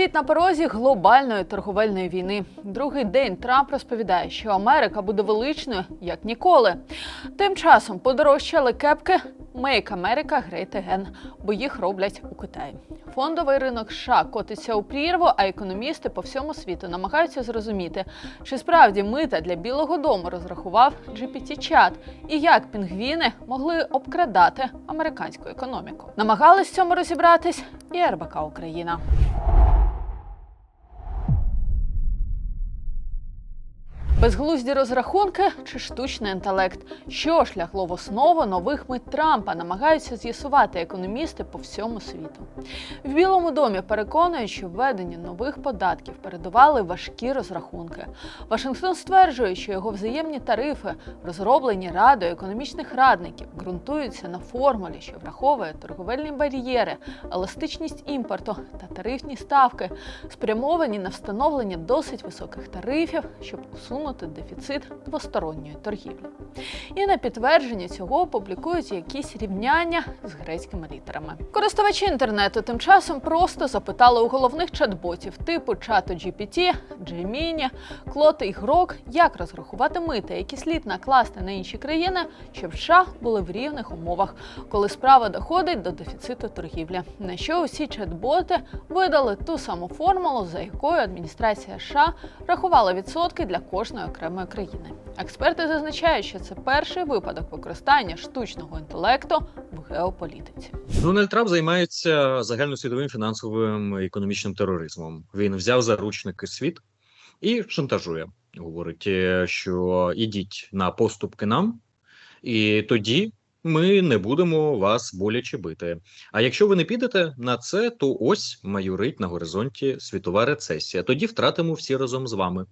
Світ на порозі глобальної торговельної війни. Другий день Трамп розповідає, що Америка буде величною як ніколи. Тим часом подорожчали кепки Make America Great Again, бо їх роблять у Китаї. Фондовий ринок США котиться у прірву, а економісти по всьому світу намагаються зрозуміти, чи справді мита для Білого Дому розрахував GPT-чат і як пінгвіни могли обкрадати американську економіку. Намагались в цьому розібратись і РБК Україна. Безглузді розрахунки чи штучний інтелект, що ж лягло в основу нових мит Трампа, намагаються з'ясувати економісти по всьому світу. В Білому домі переконують, що введення нових податків передували важкі розрахунки. Вашингтон стверджує, що його взаємні тарифи, розроблені радою економічних радників, ґрунтуються на формулі, що враховує торговельні бар'єри, еластичність імпорту та тарифні ставки, спрямовані на встановлення досить високих тарифів, щоб усунути дефіцит двосторонньої торгівлі. І на підтвердження цього публікують якісь рівняння з грецькими літерами. Користувачі інтернету тим часом просто запитали у головних чат-ботів типу чату GPT, Gemini, Клоти і Грок, як розрахувати мити, які слід накласти на інші країни, щоб США були в рівних умовах, коли справа доходить до дефіциту торгівлі. На що усі чат-боти видали ту саму формулу, за якою адміністрація США рахувала відсотки для кожної окремої країни. Експерти зазначають, що це перший випадок використання штучного інтелекту в геополітиці. Дональд Трамп займається загальносвітовим фінансовим економічним тероризмом. Він взяв заручники світ і шантажує. Говорить, е, що ідіть на поступки нам, і тоді ми не будемо вас боляче бити. А якщо ви не підете на це, то ось майорить на горизонті світова рецесія. Тоді втратимо всі разом з вами.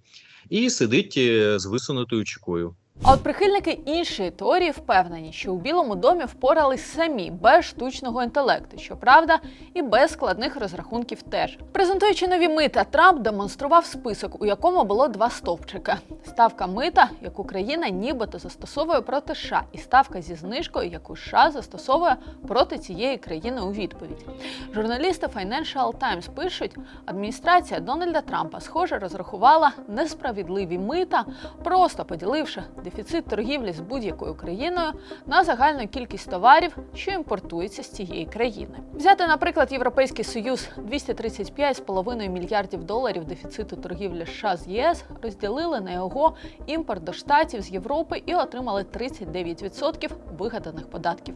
І сидить е, з висунутою чекою. А от прихильники іншої теорії впевнені, що у Білому домі впорались самі без штучного інтелекту, щоправда, і без складних розрахунків теж. Презентуючи нові мита, Трамп демонстрував список, у якому було два стовпчика: ставка мита, яку країна нібито застосовує проти США, і ставка зі знижкою, яку США застосовує проти цієї країни у відповідь. Журналісти Financial Times пишуть, адміністрація Дональда Трампа, схоже, розрахувала несправедливі мита, просто поділивши дефіцит торгівлі з будь-якою країною на загальну кількість товарів, що імпортується з цієї країни. Взяти, наприклад, Європейський Союз 235,5 мільярдів доларів дефіциту торгівлі США з ЄС розділили на його імпорт до штатів з Європи і отримали 39% вигаданих податків.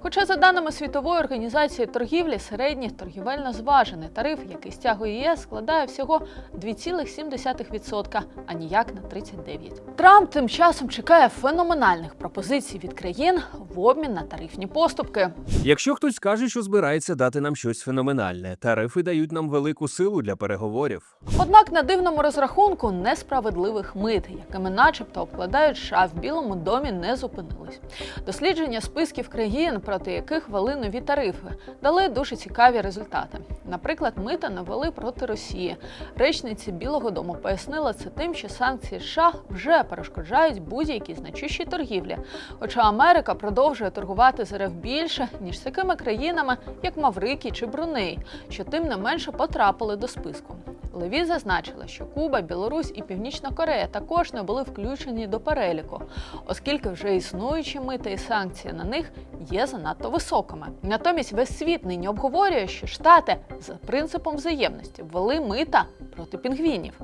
Хоча, за даними світової організації торгівлі, середній торгівельно зважений тариф, який стягує ЄС, складає всього 2,7%, а ніяк на 39%. Трамп тим часом чекає феноменальних пропозицій від країн в обмін на тарифні поступки. Якщо хтось скаже, що збирається дати нам щось феноменальне, тарифи дають нам велику силу для переговорів. Однак на дивному розрахунку несправедливих мит, якими начебто обкладають США в Білому домі, не зупинились. Дослідження списків країн, проти яких вели нові тарифи, дали дуже цікаві результати. Наприклад, мита навели проти Росії. Речниці Білого Дому пояснила це тим, що санкції США вже перешкоджають будь-якій значущій торгівлі. Хоча Америка продовжує торгувати з РФ більше ніж з такими країнами, як Маврикій чи Бруней, що тим не менше потрапили до списку. Леві зазначила, що Куба, Білорусь і Північна Корея також не були включені до переліку, оскільки вже існуючі мита і санкції на них є занадто високими. Натомість весь світ нині обговорює, що штати за принципом взаємності ввели мита проти пінгвінів.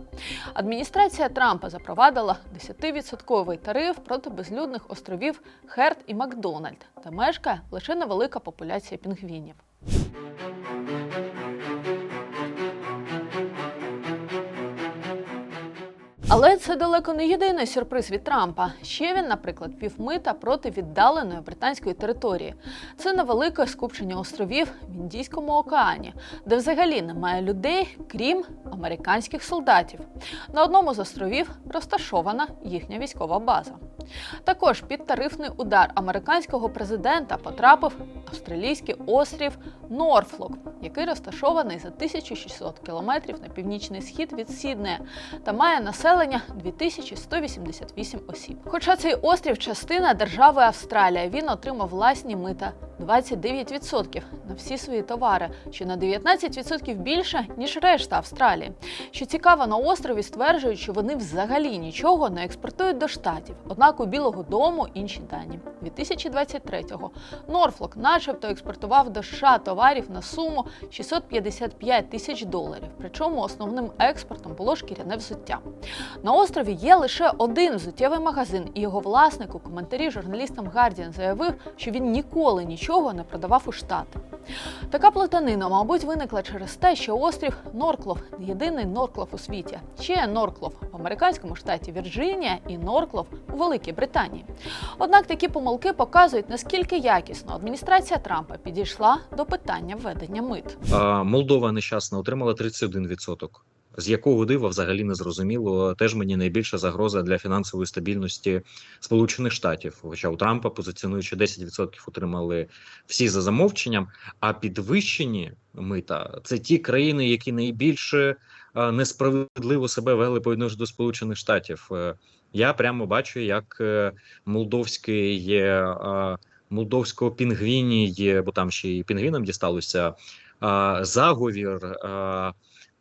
Адміністрація Трампа запровадила 10% тариф проти безлюдних островів Херт і Макдональд, де мешкає лише невелика популяція пінгвінів. Але це далеко не єдиний сюрприз від Трампа. Ще він, наприклад, півмита проти віддаленої британської території. Це невелике скупчення островів в Індійському океані, де взагалі немає людей, крім американських солдатів. На одному з островів розташована їхня військова база. Також під тарифний удар американського президента потрапив австралійський острів Норфлок, який розташований за 1600 кілометрів на північний схід від Сіднея та має населення 2188 осіб. Хоча цей острів частина держави Австралія, він отримав власні мита 29% на всі свої товари, що на 19% більше ніж решта Австралії. Що цікаво, на острові стверджують, що вони взагалі нічого не експортують до штатів. Однак у Білого Дому інші дані. 2023-го Норфлок, начебто, експортував до США товарів на суму 655 тисяч доларів. Причому основним експортом було шкіряне взуття. На острові є лише один взуттєвий магазин, і його власник у коментарі журналістам Guardian заявив, що він ніколи нічого не продавав у штати. Така плутанина, мабуть, виникла через те, що острів Норклов єдиний Норклов у світі. Ще Норклов в американському штаті Вірджинія і Норклов у Великій Британії. Однак такі помилки показують, наскільки якісно адміністрація Трампа підійшла до питання введення мит. Молдова нещасна отримала 31%. З якого дива взагалі не зрозуміло. Теж мені найбільша загроза для фінансової стабільності Сполучених Штатів. Хоча у Трампа позиціонуючи 10% отримали всі за замовченням. А підвищені мита це ті країни, які найбільше несправедливо себе вели по відношенню до Сполучених Штатів. Е, Я прямо бачу, як е, молдовський є молдовського пінгвіні є, бо там ще і пінгвінам дісталося заговір.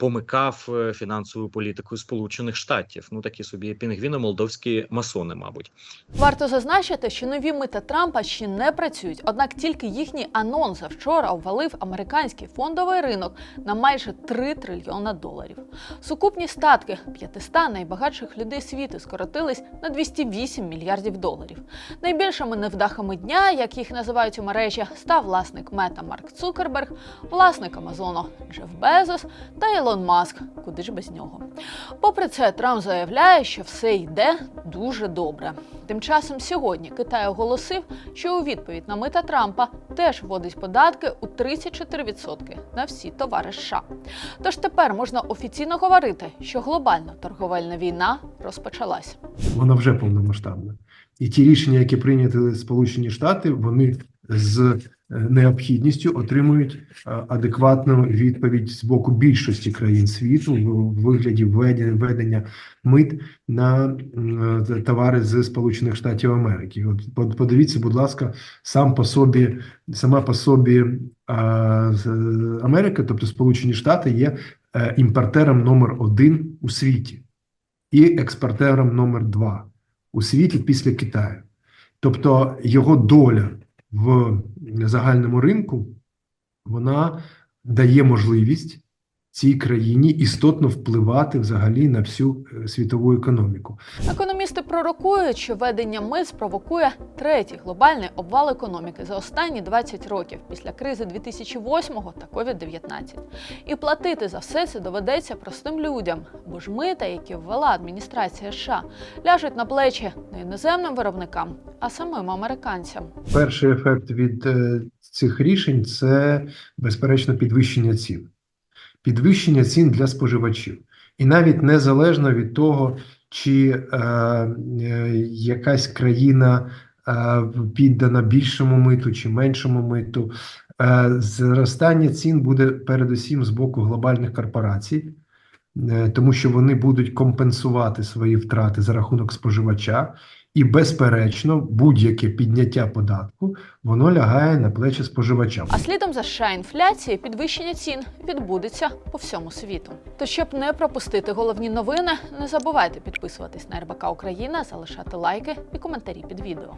Помикав е, фінансову політику Сполучених Штатів. Ну такі собі пінгвіно-молдовські масони, мабуть. Варто зазначити, що нові мита Трампа ще не працюють, однак тільки їхній анонс вчора обвалив американський фондовий ринок на майже 3 трильйона доларів. Сукупні статки 500 найбагатших людей світу скоротились на 208 мільярдів доларів. Найбільшими невдахами дня, як їх називають у мережі, став власник Мета Марк Цукерберг, власник Амазону Джеф Безос та Ілон Маск. Куди ж без нього? Попри це, Трамп заявляє, що все йде дуже добре. Тим часом сьогодні Китай оголосив, що у відповідь на мита Трампа теж вводить податки у 34% на всі товари США. Тож тепер можна офіційно говорити, що глобальна торговельна війна розпочалась. вона вже повномасштабна. І ті рішення, які прийняли Сполучені Штати, вони з е, необхідністю отримують е, адекватну відповідь з боку більшості країн світу в вигляді введення, мит на е, товари з Сполучених Штатів Америки. От под- подивіться, будь ласка, сам по собі, сама по собі Америка, тобто Сполучені Штати, є імпортером номер один у світі і експортером номер два у світі після Китаю. Тобто його доля в загальному ринку вона дає можливість цій країні істотно впливати взагалі на всю е, світову економіку. Економісти пророкують, що введення мит спровокує третій глобальний обвал економіки за останні 20 років після кризи 2008 та COVID-19. І платити за все це доведеться простим людям, бо ж мита, які ввела адміністрація США, ляжуть на плечі не іноземним виробникам, а самим американцям. Перший ефект від е, цих рішень це безперечно підвищення цін. Підвищення цін для споживачів. І навіть незалежно від того, чи е, е, якась країна е, піддана більшому миту чи меншому миту, е, зростання цін буде передусім з боку глобальних корпорацій, е, тому що вони будуть компенсувати свої втрати за рахунок споживача. І, безперечно, будь-яке підняття податку воно лягає на плечі споживачам. А слідом за США інфляції підвищення цін відбудеться по всьому світу. То щоб не пропустити головні новини, не забувайте підписуватись на РБК Україна, залишати лайки і коментарі під відео.